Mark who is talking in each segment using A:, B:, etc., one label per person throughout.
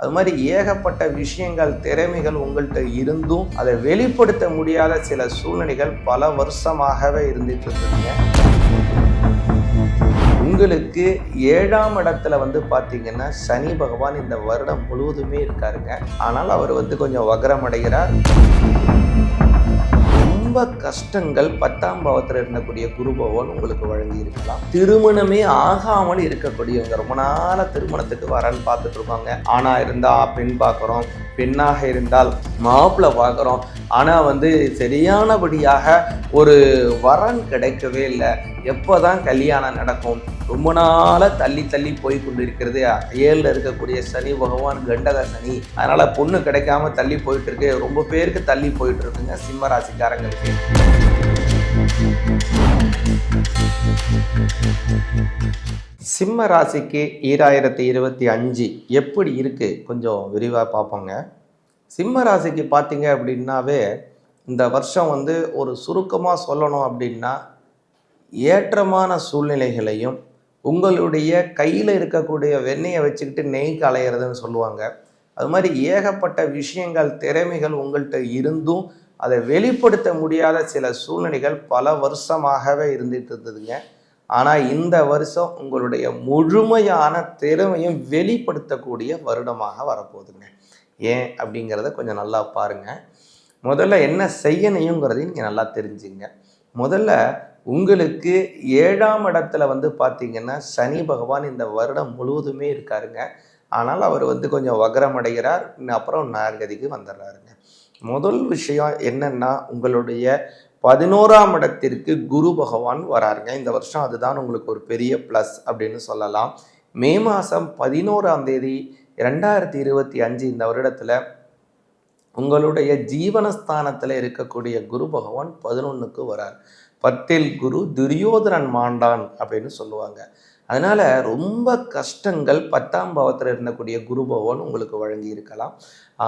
A: அது மாதிரி ஏகப்பட்ட விஷயங்கள் திறமைகள் உங்கள்கிட்ட இருந்தும் அதை வெளிப்படுத்த முடியாத சில சூழ்நிலைகள் பல வருஷமாகவே இருந்துட்டு இருக்கீங்க உங்களுக்கு ஏழாம் இடத்துல வந்து பார்த்தீங்கன்னா சனி பகவான் இந்த வருடம் முழுவதுமே இருக்காருங்க. ஆனால் அவர் வந்து கொஞ்சம் வக்ரம் அடைகிறார் ரொம்ப கஷ்டங்கள் பத்தாம் பாவத்தில் இருந்தக்கூடிய குரு பகவான் உங்களுக்கு வழங்கி இருக்கலாம் திருமணமே ஆகாமல் இருக்கக்கூடியவங்க ரொம்ப நாள திருமணத்துக்கு வரன்னு பார்த்துட்டு இருப்பாங்க ஆணா இருந்தா பெண் பார்க்குறோம் பெண்ணாக இருந்தால் மாப்பிள்ளை பார்க்குறோம். ஆனால் வந்து சரியானபடியாக ஒரு வரன் கிடைக்கவே இல்லை. எப்போ தான் கல்யாணம் நடக்கும்? ரொம்ப நாளாக தள்ளி தள்ளி போய் கொண்டு இருக்கிறது ஏழில் இருக்கக்கூடிய சனி பகவான் கண்டக சனி. அதனால் பொண்ணு கிடைக்காம தள்ளி போயிட்டு இருக்கு ரொம்ப பேருக்கு தள்ளி போயிட்டு இருக்குங்க சிம்ம ராசிக்காரங்களுக்கு. சிம்ம ராசிக்கு ஈராயிரத்தி இருபத்தி அஞ்சு எப்படி இருக்குது கொஞ்சம் விரிவாக பார்ப்போங்க. சிம்ம ராசிக்கு பார்த்தீங்க அப்படின்னாவே இந்த வருஷம் வந்து ஒரு சுருக்கமாக சொல்லணும் அப்படின்னா ஏற்றமான சூழ்நிலைகளையும் உங்களுடைய கையில் இருக்கக்கூடிய வெண்ணெயை வச்சுக்கிட்டு நெய் அலையிறதுன்னு சொல்லுவாங்க. அது மாதிரி ஏகப்பட்ட விஷயங்கள் திறமைகள் உங்கள்கிட்ட இருந்தும் அதை வெளிப்படுத்த முடியாத சில சூழ்நிலைகள் பல வருஷமாகவே இருந்துட்டு இருந்ததுங்க. ஆனால் இந்த வருஷம் உங்களுடைய முழுமையான திறமையும் வெளிப்படுத்தக்கூடிய வருடமாக வரப்போகுதுங்க. ஏன் அப்படிங்கிறத கொஞ்சம் நல்லா பாருங்கள் முதல்ல என்ன செய்யணுங்கிறதையும் நீங்கள் நல்லா தெரிஞ்சுங்க. முதல்ல உங்களுக்கு ஏழாம் இடத்துல வந்து பார்த்தீங்கன்னா சனி பகவான் இந்த வருடம் முழுவதுமே இருக்காருங்க. ஆனால் அவர் வந்து கொஞ்சம் வக்ரம் அடைகிறார். அப்புறம் நார்கதிக்கு வந்துடுறாருங்க. முதல் விஷயம் என்னன்னா உங்களுடைய பதினோராம் இடத்திற்கு குரு பகவான் வராருங்க. இந்த வருஷம் அதுதான் உங்களுக்கு ஒரு பெரிய ப்ளஸ் அப்படின்னு சொல்லலாம். மே மாதம் பதினோராம் தேதி ரெண்டாயிரத்தி இருபத்தி அஞ்சு இந்த வருடத்தில் உங்களுடைய ஜீவனஸ்தானத்தில் இருக்கக்கூடிய குரு பகவான் பதினொன்றுக்கு வரார். பத்தில் குரு துரியோதனன் மாண்டான் அப்படின்னு சொல்லுவாங்க. அதனால் ரொம்ப கஷ்டங்கள் பத்தாம் பாவத்தில் இருந்தக்கூடிய குரு பகவான் உங்களுக்கு வழங்கி இருக்கலாம்.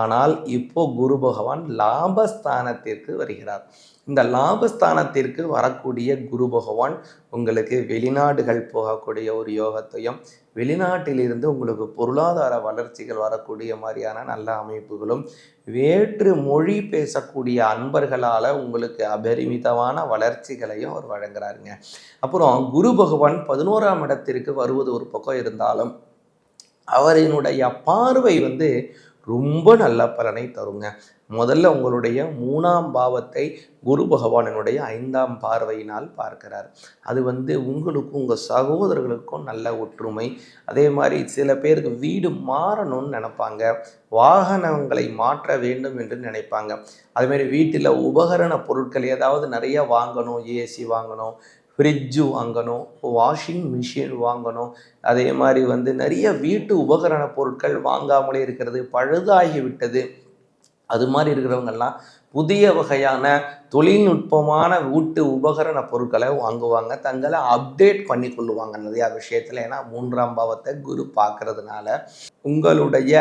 A: ஆனால் இப்போ குரு பகவான் லாபஸ்தானத்திற்கு வருகிறார். இந்த லாபஸ்தானத்திற்கு வரக்கூடிய குரு பகவான் உங்களுக்கு வெளிநாடுகள் போகக்கூடிய ஒரு யோகத்தையும் வெளிநாட்டிலிருந்து உங்களுக்கு பொருளாதார வளர்ச்சிகள் வரக்கூடிய மாதிரியான நல்ல அமைப்புகளும் வேற்று மொழி பேசக்கூடிய அன்பர்களால் உங்களுக்கு அபரிமிதமான வளர்ச்சிகளையும் அவர் வழங்குறாருங்க. அப்புறம் குரு பகவான் பதினோராம் இடத்திற்கு வருவது ஒரு பக்கம் இருந்தாலும் அவரினுடைய பார்வை வந்து ரொம்ப நல்ல பலனை தருங்க. முதல்ல உங்களுடைய மூணாம் பாவத்தை குரு பகவானினுடைய ஐந்தாம் பார்வையினால் பார்க்கிறார். அது வந்து உங்களுக்கும் உங்கள் சகோதரர்களுக்கும் நல்ல ஒற்றுமை. அதே மாதிரி சில பேருக்கு வீடு மாறணும்னு நினைப்பாங்க. வாகனங்களை மாற்ற வேண்டும் என்று நினைப்பாங்க. அதுமாரி வீட்டில் உபகரண பொருட்கள் ஏதாவது நிறைய வாங்கணும். ஏசி வாங்கணும் ஃப்ரிட்ஜு வாங்கணும் வாஷிங் மிஷின் வாங்கணும். அதே மாதிரி வந்து நிறைய வீட்டு உபகரண பொருட்கள் வாங்காமலே இருக்கிறது பழுதாகி விட்டது. அது மாதிரி இருக்கிறவங்கெல்லாம் புதிய வகையான தொழில்நுட்பமான வீட்டு உபகரண பொருட்களை வாங்குவாங்க. தங்களை அப்டேட் பண்ணி கொள்ளுவாங்க நிறையா விஷயத்தில். ஏன்னா மூன்றாம் பாவத்தை குரு பார்க்கறதுனால உங்களுடைய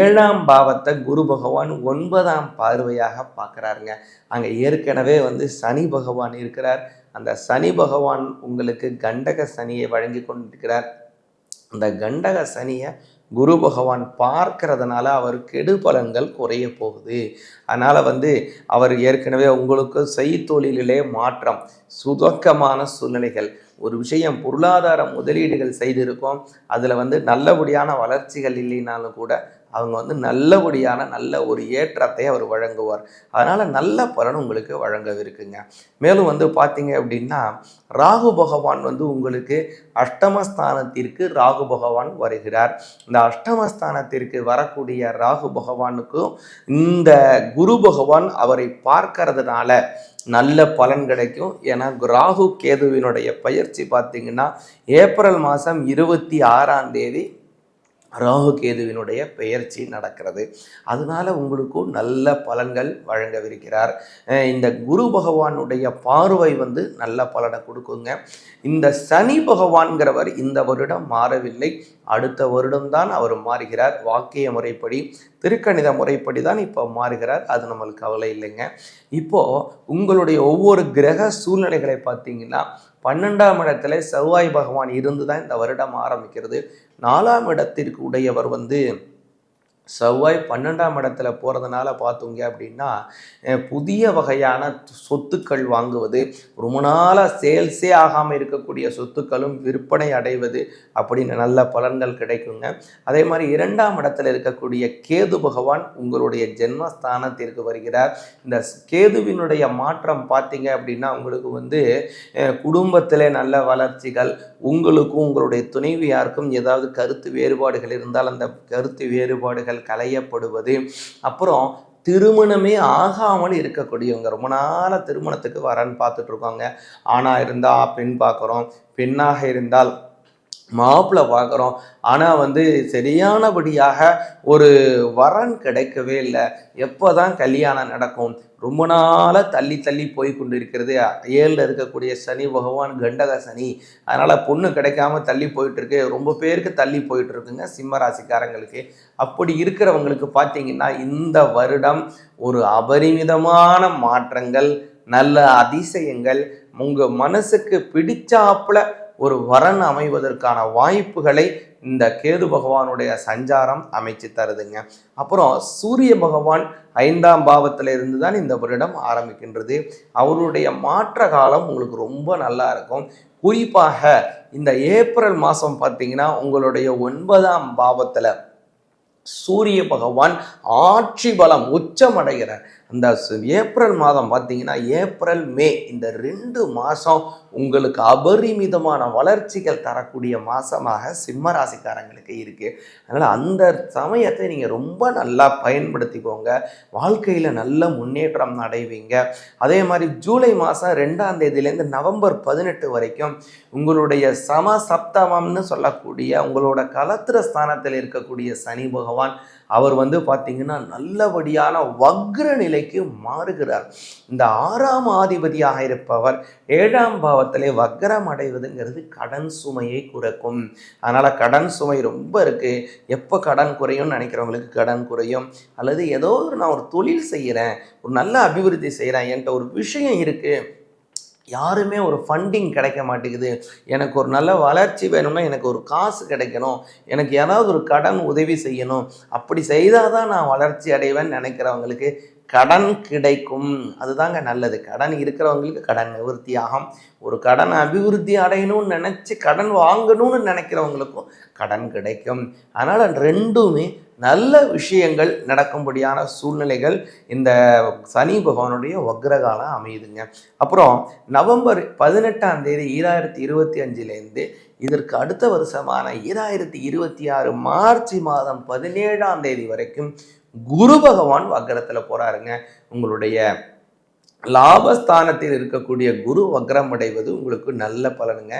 A: ஏழாம் பாவத்தை குரு பகவான் ஒன்பதாம் பார்வையாக பார்க்குறாருங்க. அங்கே ஏற்கனவே வந்து சனி பகவான் இருக்கிறார். அந்த சனி பகவான் உங்களுக்கு கண்டக சனியை வழங்கி கொண்டிருக்கிறார். அந்த கண்டக சனியை குரு பகவான் பார்க்கறதுனால அவர் கெடு பலன்கள் குறைய போகுது. அதனால் வந்து அவர் ஏற்கனவே உங்களுக்கு செய்தொழிலே மாற்றம் சுதக்கமான சூழ்நிலைகள் ஒரு விஷயம் பொருளாதார முதலீடுகள் செய்திருக்கோம் அதில் வந்து நல்லபடியான வளர்ச்சிகள் இல்லைனாலும் கூட அவங்க வந்து நல்லபடியான நல்ல ஒரு ஏற்றத்தை அவர் வழங்குவார். அதனால் நல்ல பலன் உங்களுக்கு வழங்கவிருக்குங்க. மேலும் வந்து பார்த்தீங்க அப்படின்னா ராகு பகவான் வந்து உங்களுக்கு அஷ்டமஸ்தானத்திற்கு ராகு பகவான் வருகிறார். இந்த அஷ்டமஸ்தானத்திற்கு வரக்கூடிய ராகு பகவானுக்கும் இந்த குரு பகவான் அவரை பார்க்கறதுனால நல்ல பலன் கிடைக்கும். ஏன்னா ராகு கேதுவினுடைய பயிற்சி பார்த்திங்கன்னா ஏப்ரல் மாதம் இருபத்தி ஆறாம் தேதி ராகு கேதுவினுடைய பெயர்ச்சி நடக்கிறது. அதனால உங்களுக்கும் நல்ல பலன்கள் வழங்கவிருக்கிறார். இந்த குரு பகவானுடைய பார்வை வந்து நல்ல பலனை கொடுக்குங்க. இந்த சனி பகவான்கிறவர் இந்த வருடம் மாறவில்லை. அடுத்த வருடம்தான் அவர் மாறுகிறார். வாக்கிய முறைப்படி திருக்கணித முறைப்படி தான் இப்போ மாறுகிறார். அது நம்மளுக்கு கவலை இல்லைங்க. இப்போது உங்களுடைய ஒவ்வொரு கிரக சூழ்நிலைகளை பார்த்தீங்கன்னா பன்னெண்டாம் இடத்துல செவ்வாய் பகவான் இருந்து தான் இந்த வருடம் ஆரம்பிக்கிறது. நாலாம் இடத்திற்கு உடையவர் வந்து செவ்வாய் பன்னெண்டாம் இடத்துல போகிறதுனால பார்த்தோங்க அப்படின்னா புதிய வகையான சொத்துக்கள் வாங்குவது ரொம்ப நாளாக சேல்ஸே ஆகாமல் இருக்கக்கூடிய சொத்துக்களும் விற்பனை அடைவது அப்படின்னு நல்ல பலன்கள் கிடைக்குங்க. அதே மாதிரி இரண்டாம் இடத்துல இருக்கக்கூடிய கேது பகவான் உங்களுடைய ஜென்மஸ்தானத்திற்கு வருகிறார். இந்த கேதுவினுடைய மாற்றம் பார்த்தீங்க அப்படின்னா உங்களுக்கு வந்து குடும்பத்தில் நல்ல வளர்ச்சிகள் உங்களுக்கும் உங்களுடைய துணைவியாருக்கும் ஏதாவது கருத்து வேறுபாடுகள் இருந்தால் அந்த கருத்து வேறுபாடுகள் களையப்படுவது. அப்புறம் திருமணமே ஆகாமல் இருக்கக்கூடியவங்க. ரொம்ப நாளாக திருமணத்துக்கு வரன்னு பார்த்துட்ருக்கோங்க ஆணாக இருந்தால் பெண் பார்க்குறோம். பெண்ணாக இருந்தால் மாப்பிள்ளை பார்க்குறோம் ஆனால் வந்து சரியானபடியாக ஒரு வரன் கிடைக்கவே இல்லை. எப்போ தான் கல்யாணம் நடக்கும்? ரொம்ப நாளாக தள்ளி தள்ளி போய் கொண்டு இருக்கிறது ஏழில் இருக்கக்கூடிய சனி பகவான் கண்டக சனி. அதனால் பொண்ணு கிடைக்காம தள்ளி போயிட்டுருக்கு. ரொம்ப பேருக்கு தள்ளி போயிட்டுருக்குங்க சிம்ம ராசிக்காரங்களுக்கு அப்படி இருக்கிறவங்களுக்கு பார்த்தீங்கன்னா இந்த வருடம் ஒரு அபரிமிதமான மாற்றங்கள் நல்ல அதிசயங்கள். உங்கள் மனசுக்கு பிடிச்சாப்புல ஒரு வரன் அமைவதற்கான வாய்ப்புகளை இந்த கேது பகவானுடைய சஞ்சாரம் அமைச்சு தருதுங்க. அப்புறம் சூரிய பகவான் ஐந்தாம் பாவத்திலிருந்து தான் இந்த வருடம் ஆரம்பிக்கின்றது. அவருடைய மாற்ற காலம் உங்களுக்கு ரொம்ப நல்லா இருக்கும். குறிப்பாக இந்த ஏப்ரல் மாதம் பார்த்தீங்கன்னா உங்களுடைய ஒன்பதாம் பாவத்தில் சூரிய பகவான் ஆட்சி பலம் உச்சமடைகிறார். அந்த ஏப்ரல் மாதம் பார்த்தீங்கன்னா ஏப்ரல் மே இந்த ரெண்டு மாதம் உங்களுக்கு அபரிமிதமான வளர்ச்சிகள் தரக்கூடிய மாதமாக சிம்ம ராசிக்காரங்களுக்கு இருக்குது அதனால் அந்த சமயத்தை நீங்கள் ரொம்ப நல்லா பயன்படுத்திக்கோங்க. வாழ்க்கையில் நல்ல முன்னேற்றம் அடைவீங்க. அதே மாதிரி ஜூலை மாதம் ரெண்டாம் தேதியிலேருந்து நவம்பர் பதினெட்டு வரைக்கும் உங்களுடைய சம சப்தமம்னு சொல்லக்கூடிய உங்களோட கலத்திர ஸ்தானத்தில் இருக்கக்கூடிய சனி பகவான் அவர் வந்து பார்த்தீங்கன்னா நல்லபடியான வக்ர நிலைக்கு மாறுகிறார். இந்த ஆறாம் ஆதிபதியாக இருப்பவர் ஏழாம் பாவத்திலே வக்ரம் அடைவதுங்கிறது கடன் சுமையை குறைக்கும். அதனால் கடன் சுமை ரொம்ப இருக்குது எப்போ கடன் குறையும்னு நினைக்கிறவங்களுக்கு கடன் குறையும். அல்லது ஏதோ ஒரு நான் ஒரு தொழில் செய்கிறேன் ஒரு நல்ல அபிவிருத்தி செய்கிறேன் என்கிட்ட ஒரு விஷயம் இருக்குது யாருமே ஒரு ஃபண்டிங் கிடைக்க மாட்டேங்குது. எனக்கு ஒரு நல்ல வளர்ச்சி வேணும்னா எனக்கு ஒரு காசு கிடைக்கணும். எனக்கு யாராவது ஒரு கடன் உதவி செய்யணும். அப்படி செய்தால் தான் நான் வளர்ச்சி அடைவேன்னு நினைக்கிறவங்களுக்கு கடன் கிடைக்கும். அதுதாங்க நல்லது. கடன் இருக்கிறவங்களுக்கு கடன் நிவர்த்தி ஆகும் ஒரு கடன் அபிவிருத்தி அடையணும்னு நினச்சி கடன் வாங்கணும்னு நினைக்கிறவங்களுக்கும் கடன் கிடைக்கும். அதனால் ரெண்டுமே நல்ல விஷயங்கள் நடக்கும்படியான சூழ்நிலைகள் இந்த சனி பகவானுடைய வக்ரகாலம் அமையுதுங்க. அப்புறம் நவம்பர் பதினெட்டாம் தேதி ஈராயிரத்தி இருபத்தி அஞ்சுலேருந்து இதற்கு அடுத்த வருஷமான ஈராயிரத்தி இருபத்தி ஆறு மார்ச் மாதம் பதினேழாம் தேதி வரைக்கும் குரு பகவான் வக்ரத்தில் போகிறாருங்க உங்களுடைய லாபஸ்தானத்தில் இருக்கக்கூடிய குரு வக்ரம் அடைவது உங்களுக்கு நல்ல பலனுங்க.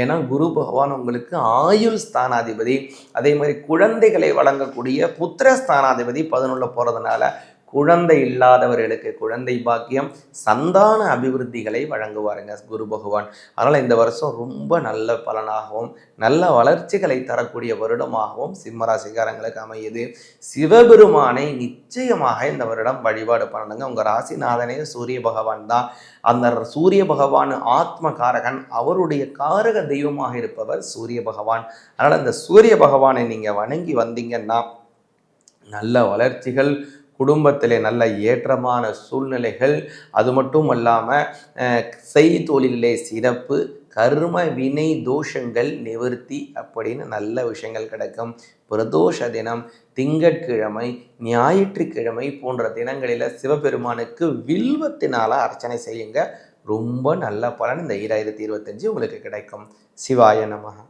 A: ஏன்னா குரு பகவான் உங்களுக்கு ஆயுள் ஸ்தானாதிபதி. அதே மாதிரி குழந்தைகளை வழங்கக்கூடிய புத்திர ஸ்தானாதிபதி பதினொன்றில் போகிறதுனால குழந்தை இல்லாதவர்களுக்கு குழந்தை பாக்கியம் சந்தான அபிவிருத்திகளை வழங்குவாருங்க குரு பகவான். அதனால் இந்த வருஷம் ரொம்ப நல்ல பலனாகவும் நல்ல வளர்ச்சிகளை தரக்கூடிய வருடமாகவும் சிம்மராசிக்காரங்களுக்கு அமையுது. சிவபெருமானை நிச்சயமாக இந்த வருடம் வழிபாடு பண்ணணுங்க. உங்கள் ராசிநாதனே சூரிய பகவான் தான். அந்த சூரிய பகவான் ஆத்ம காரகன் அவருடைய காரக தெய்வமாக இருப்பவர் சூரிய பகவான். அதனால் இந்த சூரிய பகவானை நீங்கள் வணங்கி வந்தீங்கன்னா நல்ல வளர்ச்சிகள் குடும்பத்திலே நல்ல ஏற்றமான சூழ்நிலைகள். அது மட்டும் அல்லாமல் செய்தொழிலே சிறப்பு கர்ம வினை தோஷங்கள் நிவர்த்தி அப்படின்னு நல்ல விஷயங்கள் கிடைக்கும். பிரதோஷ தினம் திங்கட்கிழமை ஞாயிற்றுக்கிழமை போன்ற தினங்களில் சிவபெருமானுக்கு வில்வத்தினால அர்ச்சனை செய்யுங்க. ரொம்ப நல்ல பலன் இந்த ஈராயிரத்தி இருபத்தஞ்சு உங்களுக்கு கிடைக்கும். சிவாய நமகா